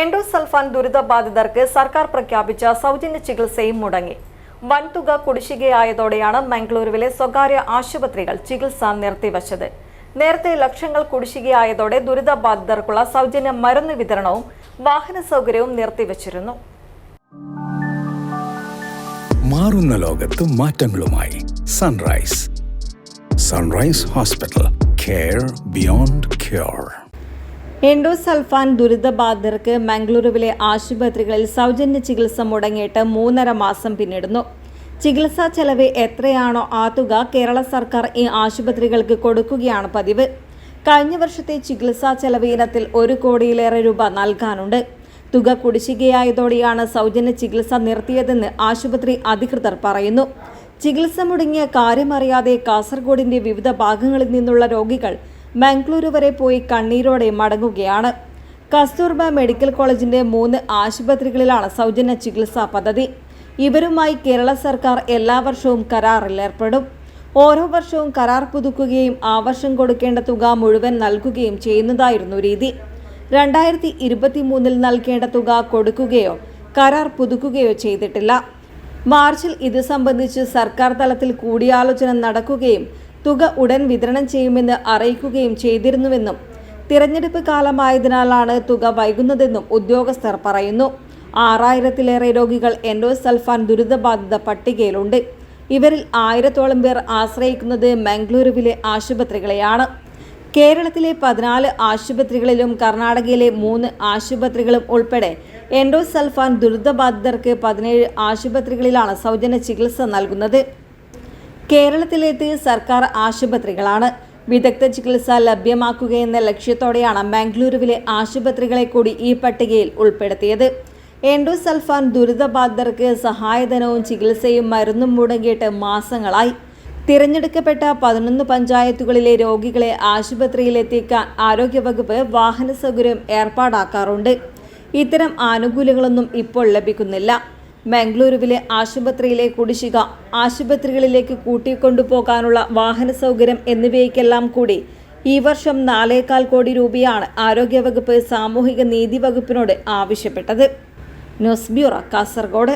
Endosulfan ദുരിതബാധിതർക്ക് സർക്കാർ പ്രഖ്യാപിച്ച സൗജന്യ ചികിത്സയും മുടങ്ങി. വൻതുക കുടിശ്ശികയായതോടെയാണ് മംഗളൂരുവിലെ സ്വകാര്യ ആശുപത്രികൾ ചികിത്സ നിർത്തിവച്ചത് നേരത്തെ ലക്ഷങ്ങൾ കുടിശ്ശികയായതോടെ ദുരിതബാധിതർക്കുള്ള സൗജന്യ മരുന്ന് വിതരണവും വാഹന സൗകര്യവും നിർത്തിവച്ചിരുന്നു മാറുന്ന ലോകത്ത് മാറ്റങ്ങളുമായി sunrise. Sunrise hospital care beyond cure. Endosulfan ദുരിതബാധിതർക്ക് മംഗളൂരുവിലെ ആശുപത്രികളിൽ സൗജന്യ ചികിത്സ മുടങ്ങിയിട്ട് മൂന്നര മാസം പിന്നിടുന്നു. ചികിത്സാ ചെലവ് എത്രയാണോ ആ തുക കേരള സർക്കാർ ഈ ആശുപത്രികൾക്ക് കൊടുക്കുകയാണ് പതിവ്. കഴിഞ്ഞ വർഷത്തെ ചികിത്സാ ചെലവ് ഇനത്തിൽ ഒരു കോടിയിലേറെ രൂപ നൽകാനുണ്ട്. തുക കുടിശ്ശികയായതോടെയാണ് സൗജന്യ ചികിത്സ നിർത്തിയതെന്ന് ആശുപത്രി അധികൃതർ പറയുന്നു. ചികിത്സ മുടങ്ങിയ കാര്യമറിയാതെ കാസർഗോഡിന്റെ വിവിധ ഭാഗങ്ങളിൽ നിന്നുള്ള രോഗികൾ മംഗളൂരു വരെ പോയി കണ്ണീരോടെ മടങ്ങുകയാണ്. കസ്തൂർബ മെഡിക്കൽ കോളേജിന്റെ മൂന്ന് ആശുപത്രികളിലാണ് സൗജന്യ ചികിത്സാ പദ്ധതി. ഇവരുമായി കേരള സർക്കാർ എല്ലാ വർഷവും കരാറിൽ ഏർപ്പെടും. ഓരോ വർഷവും കരാർ പുതുക്കുകയും ആ വർഷം കൊടുക്കേണ്ട തുക മുഴുവൻ നൽകുകയും ചെയ്യുന്നതായിരുന്നു രീതി. രണ്ടായിരത്തി ഇരുപത്തി മൂന്നിൽ നൽകേണ്ട തുക കൊടുക്കുകയോ കരാർ പുതുക്കുകയോ ചെയ്തിട്ടില്ല. മാർച്ചിൽ ഇത് സംബന്ധിച്ച് സർക്കാർ തലത്തിൽ കൂടിയാലോചന നടക്കുകയും തുക ഉടൻ വിതരണം ചെയ്യുമെന്ന് അറിയിക്കുകയും ചെയ്തിരുന്നുവെന്നും തിരഞ്ഞെടുപ്പ് കാലമായതിനാലാണ് തുക വൈകുന്നതെന്നും ഉദ്യോഗസ്ഥർ പറയുന്നു. ആറായിരത്തിലേറെ രോഗികൾ എൻഡോസൾഫാൻ ദുരിതബാധിത പട്ടികയിലുണ്ട്. ഇവരിൽ ആയിരത്തോളം പേർ ആശ്രയിക്കുന്നത് മംഗളൂരുവിലെ ആശുപത്രികളെയാണ്. കേരളത്തിലെ പതിനാല് ആശുപത്രികളിലും കർണാടകയിലെ മൂന്ന് ആശുപത്രികളും ഉൾപ്പെടെ എൻഡോസൾഫാൻ ദുരിതബാധിതർക്ക് പതിനേഴ് ആശുപത്രികളിലാണ് സൗജന്യ ചികിത്സ നൽകുന്നത്. കേരളത്തിലേത് സർക്കാർ ആശുപത്രികളാണ്. വിദഗ്ധ ചികിത്സ ലഭ്യമാക്കുകയെന്ന ലക്ഷ്യത്തോടെയാണ് ബാംഗ്ലൂരുവിലെ ആശുപത്രികളെ കൂടി ഈ പട്ടികയിൽ ഉൾപ്പെടുത്തിയത്. എൻഡോസൾഫാൻ ദുരിതബാധിതർക്ക് സഹായധനവും ചികിത്സയും മരുന്നും മുടങ്ങിയിട്ട് മാസങ്ങളായി. തിരഞ്ഞെടുക്കപ്പെട്ട പതിനൊന്ന് പഞ്ചായത്തുകളിലെ രോഗികളെ ആശുപത്രിയിലെത്തിക്കാൻ ആരോഗ്യവകുപ്പ് വാഹന സൗകര്യം ഏർപ്പാടാക്കാറുണ്ട്. ഇത്തരം ആനുകൂല്യങ്ങളൊന്നും ഇപ്പോൾ ലഭിക്കുന്നില്ല. മംഗളൂരുവിലെ ആശുപത്രിയിലെ കുടിശ്ശിക ആശുപത്രികളിലേക്ക് കൂട്ടിക്കൊണ്ടുപോകാനുള്ള വാഹന സൗകര്യം എന്നിവയ്ക്കെല്ലാം കൂടി ഈ വർഷം നാലേകാൽ കോടി രൂപയാണ് ആരോഗ്യവകുപ്പ് സാമൂഹിക നീതി വകുപ്പിനോട് ആവശ്യപ്പെട്ടത്. News bureau Kasaragod.